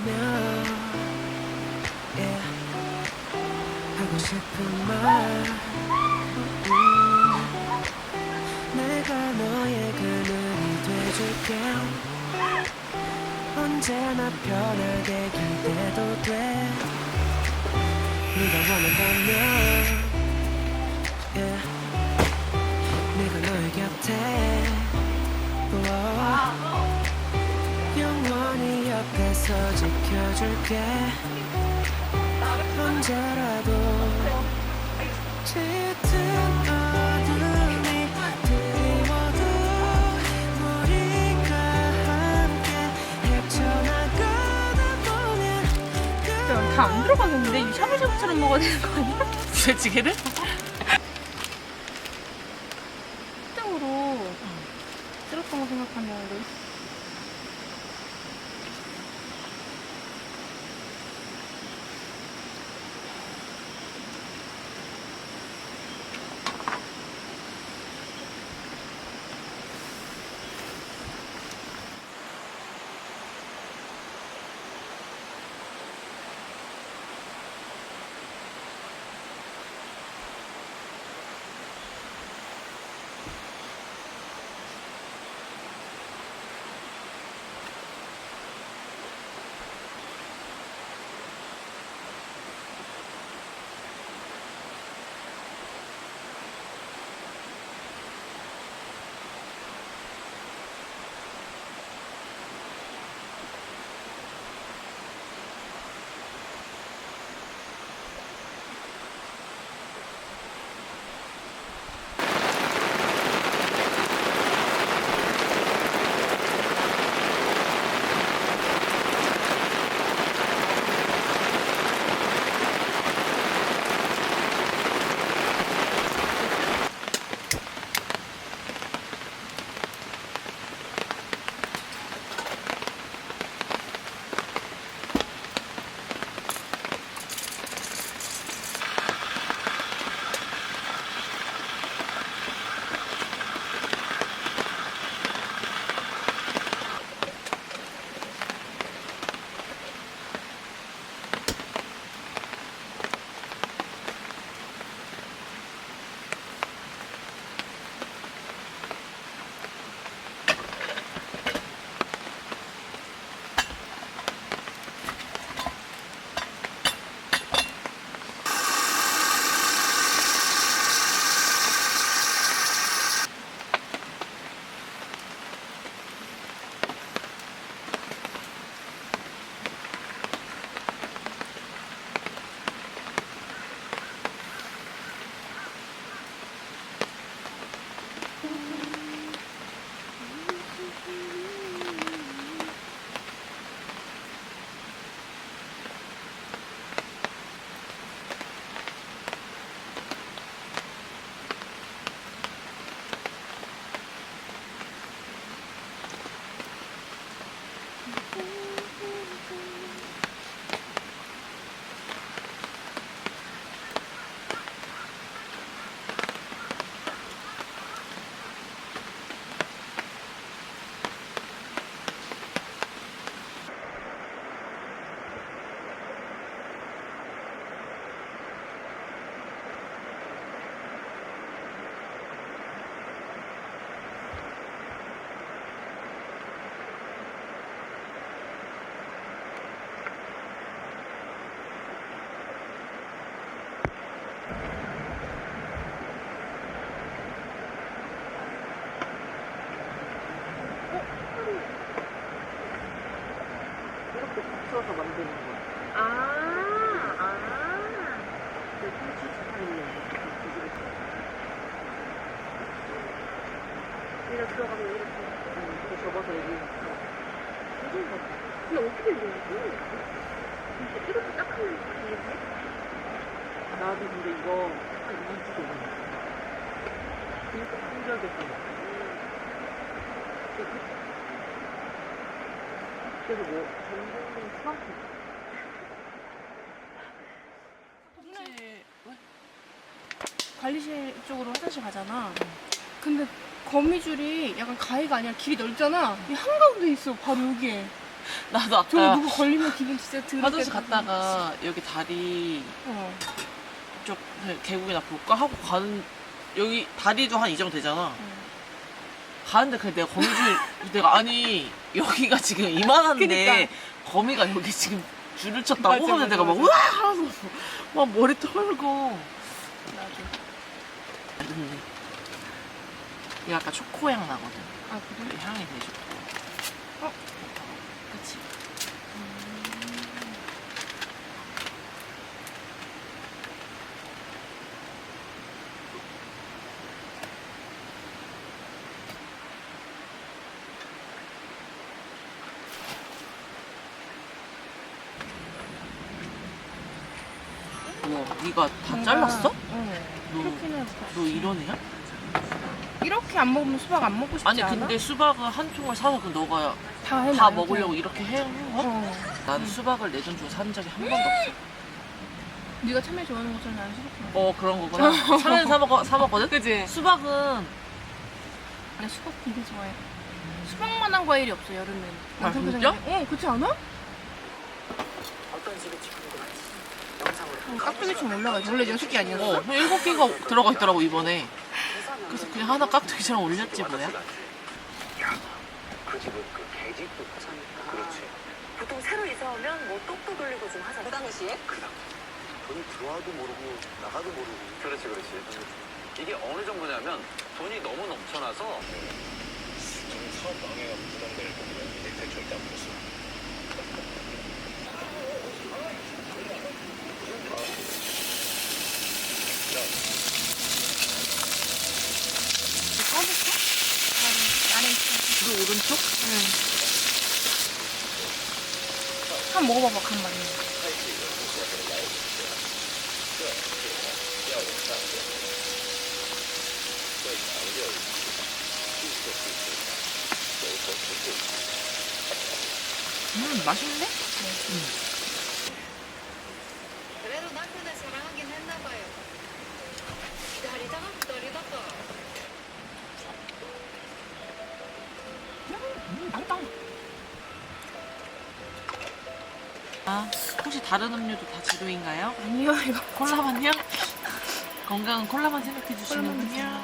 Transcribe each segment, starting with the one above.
바라보며 yeah. 하고 싶은 말 음. 내가 너의 그늘이 돼줄게 언제나 편하게 기대도 돼 네가 원한다면 yeah. 내가 너의 곁에 옆에서 지켜줄게 언제라도 짙은 어둠이 드리워도 우리가 함께 헤쳐나가다 보면 다안 들어가겠는데? 이 샤브샤브처럼 먹어야 되는 거 아니야? 부대찌개를? 응, 접어서 여기. 무슨 거 근데 어떻게 이러지? 이렇게 딱 하면 이렇게? 나도 근데 이거 한 2주 전에. 그래서 뭐, 전공은 수학이 관리실 쪽으로 화장실 가잖아. 근데 거미줄이 약간 가해가 아니라 길이 넓잖아. 이 한가운데 있어, 바로 여기에. 나도 아까 누구 걸리면 기분 진짜 더럽게 화장실 갔다가 여기 다리 어. 쪽 계곡이나 볼까 하고 가는 여기 다리도 한 이 정도 되잖아. 가는데 그냥 내가 거미줄 내가 아니 여기가 지금 이만한데 그니까. 거미가 여기 지금 줄을 쳤다고 맞아, 하면 맞아, 내가 막 맞아. 우와 하면서 막 머리 털고 나도. 음. 이거 약간 초코향 나거든. 아, 그래? 이 향이 되게 좋고. 어? 그치? 우와, 네가 다 잘랐어? 응. 너, 너 이런 애야? 이렇게 안 먹으면 수박 안 먹고 싶지 아니 않아? 근데 수박을 한 통을 사서 그 너가 다, 다 먹으려고 이렇게 해? 그냥. 어? 어. 난 수박을 내 돈 주고 산 적이 한 번도 없어. 네가 참외 좋아하는 것처럼 나는 수박 좋아해. 어 그런 거구나. 참외 사 먹어 사 먹거든. 그지? 수박은 나 수박 되게 좋아해. 수박만한 과일이 없어 여름엔. 아, 진짜? 어, 그렇지 않아? 어떤 집에 지금 영상으로 어, 깍두기처럼 올라가. 원래 여섯 개 아니었어? 어 일곱 개가 들어가 있더라고 이번에. 그래서 그냥 하나 깍두기처럼 올렸지 뭐야. 그 집은 그. 그렇지. 보통 새로 이사 오면 뭐 똑도 돌리고 좀 하잖아. 그 당시에? 돈이 들어와도 모르고 나가도 모르고 그렇지, 그렇지. 이게 어느 정도냐면 돈이 너무 넘쳐나서 지금 사업 망해가 부담될 이제 대출 다 풀었어. 꺼졌어? 안에 있어. 그 오른쪽? 한번 먹어봐봐, 간만에. 음 맛있네. 그래도 아 혹시 다른 음료도 다 지루인가요? 아니요, 이거. 콜라만요? 건강은 콜라만 생각해 콜라만 주시는군요.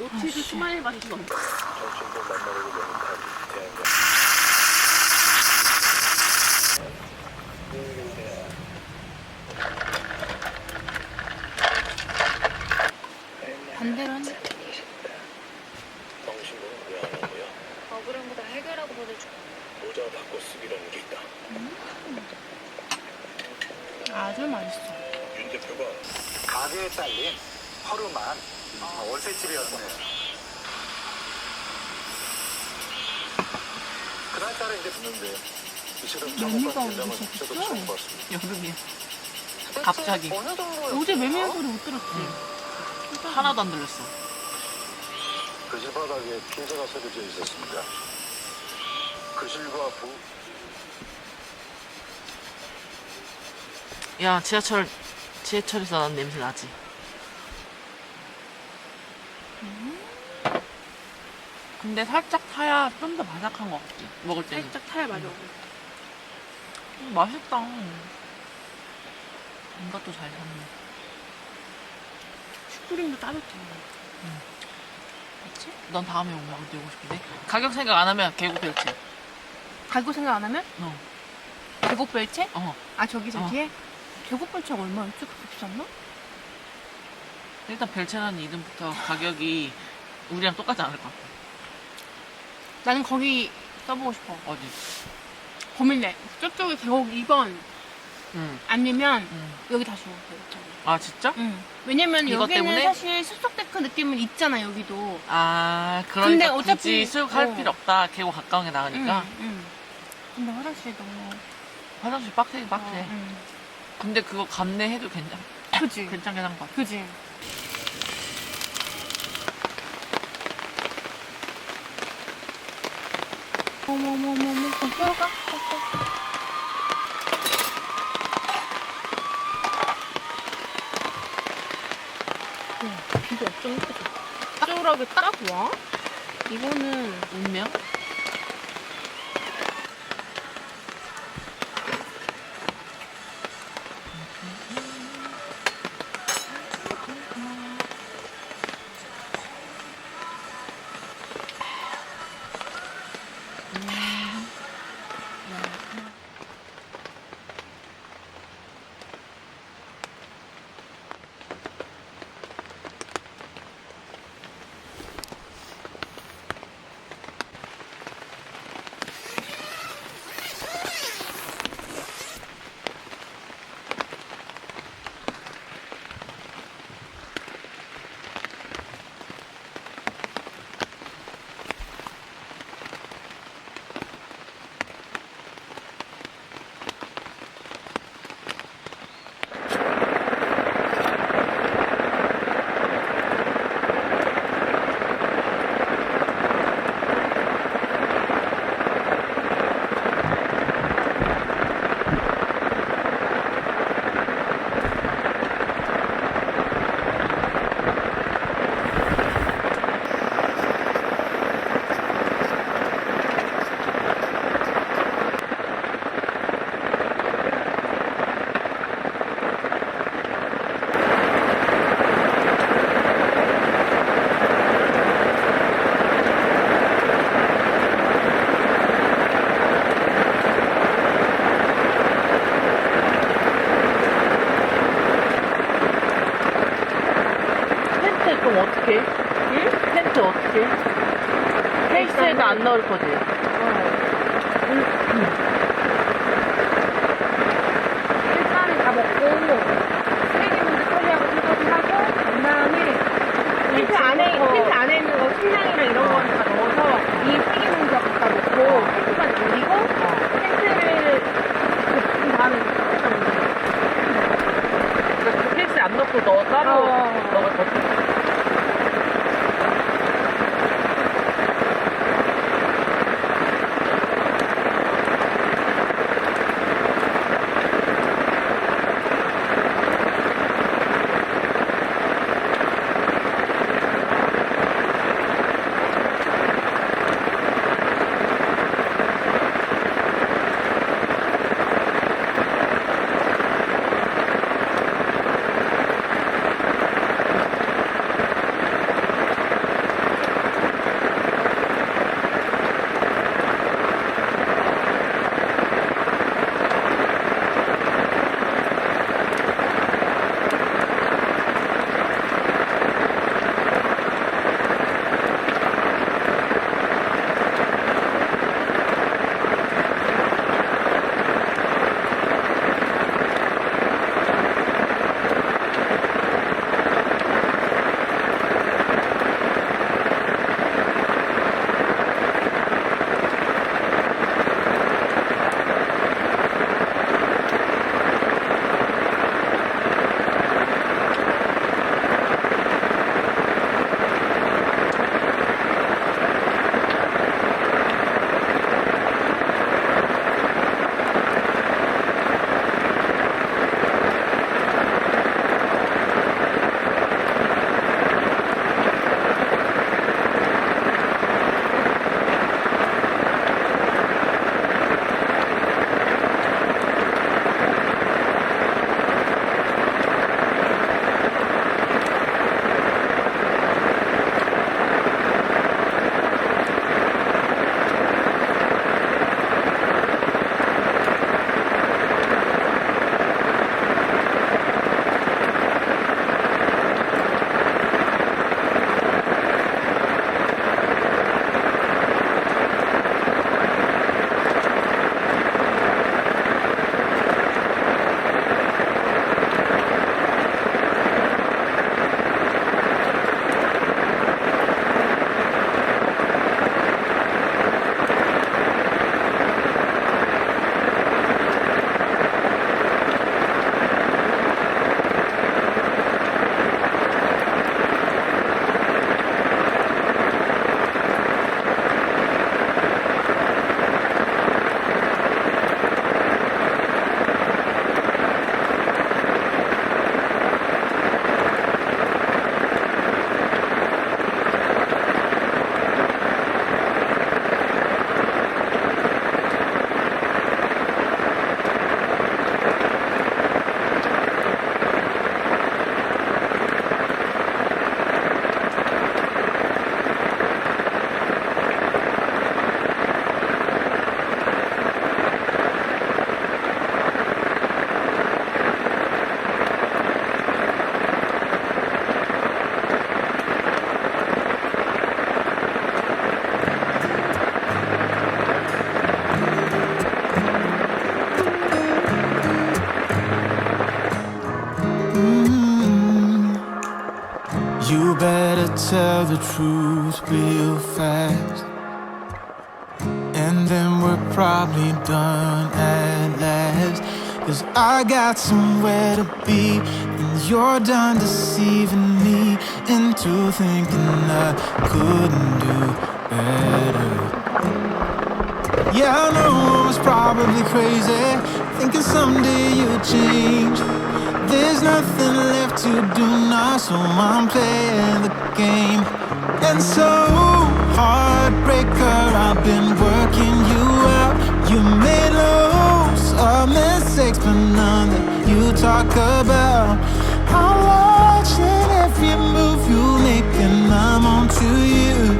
노치즈 스마일 맛이 좀 정신도 만나려고 연습한 대한가. 반대로 한 당신은 왜안 하고요? 억울한 거 다 해결하고 보내줘. 모자 바꿔 쓰기라는 게 있다. 아주 맛있어. 윤 대표가 가게에 딸린 허름한 아, 월세집이었네요. 그날따라 이제 이 있었겠어? 저도 처음 봤습니다. 여름이야. 갑자기 어느 정도 어제 메밀 소리 못 들었지? 하나도 안 들렸어. 거실 바닥에 핀자가 새겨져 있었습니다. 거실과 부 야 지하철 지하철에서 난 냄새 나지. 근데 살짝 타야 좀 더 바삭한 것 같지. 먹을 때는. 살짝 타야 맞아. 음, 맛있다. 이것도 잘 샀네. 슈크림도 따뜻해. 그치? 넌 다음에 오면 어디 오고 싶은데? 가격 생각 안 하면 계곡 벨트. 가격 생각 안 하면? 어. 계곡 벨체? 어. 아, 저기, 어. 저기에? 계곡 벨체가 얼마였지? 그렇게 비쌌나? 일단 벨체라는 이름부터 가격이 우리랑 똑같지 않을 것 같아. 나는 거기 써보고 싶어. 어디? 고밀래. 저쪽에 계곡 2번 응. 아니면 응. 여기 다시 오고 여기. 아 진짜? 응. 왜냐면 이것 여기는 때문에? 사실 숲속 데크 느낌은 있잖아 여기도. 아 근데 그러니까 어차피- 굳이 쑥할 어. 필요 없다. 계곡 가까운 게 나으니까 응, 응. 근데 화장실이 너무. 화장실 빡세긴 빡세. 어, 응. 근데 그거 감내해도 괜찮 그지. 괜찮긴 한 것 같아. 그지. 어머머머머, 가 비가 어 쩜 이렇게 쫄하게 딱 와? 이거는 운명? 텐트 그럼 어떻게? 응? 텐트 어떻게? 케이스에도 안 넣을 거지? Truth real fast. And then we're probably done at last. Cause I got somewhere to be, and you're done deceiving me into thinking I couldn't do better. Yeah, I know I was probably crazy, thinking someday you'd change. There's nothing left to do now, so I'm playing the game. And so, heartbreaker, I've been working you out. You made loads of mistakes, but none that you talk about. I'm watching every move you make, and I'm on to you.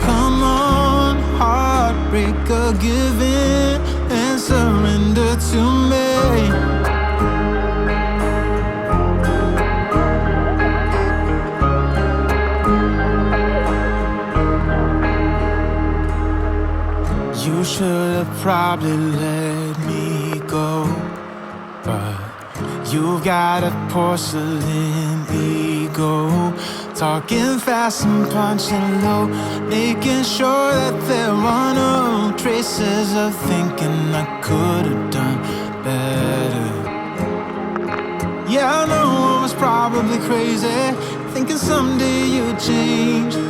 Come on, heartbreaker, give in and surrender to me. Have probably let me go. But you've got a porcelain ego. Talking fast and punching low. Making sure that there are no traces of thinking I could have done better. Yeah, I know I was probably crazy. Thinking someday you'd change.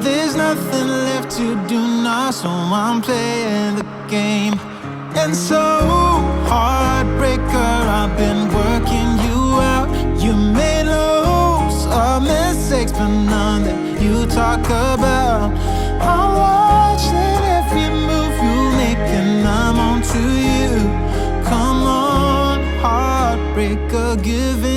There's nothing left to do now, so I'm playing the game. And so, heartbreaker, I've been working you out. You made loads of mistakes, but none that you talk about. I'm watching every move you make, and I'm on to you. Come on, heartbreaker, give in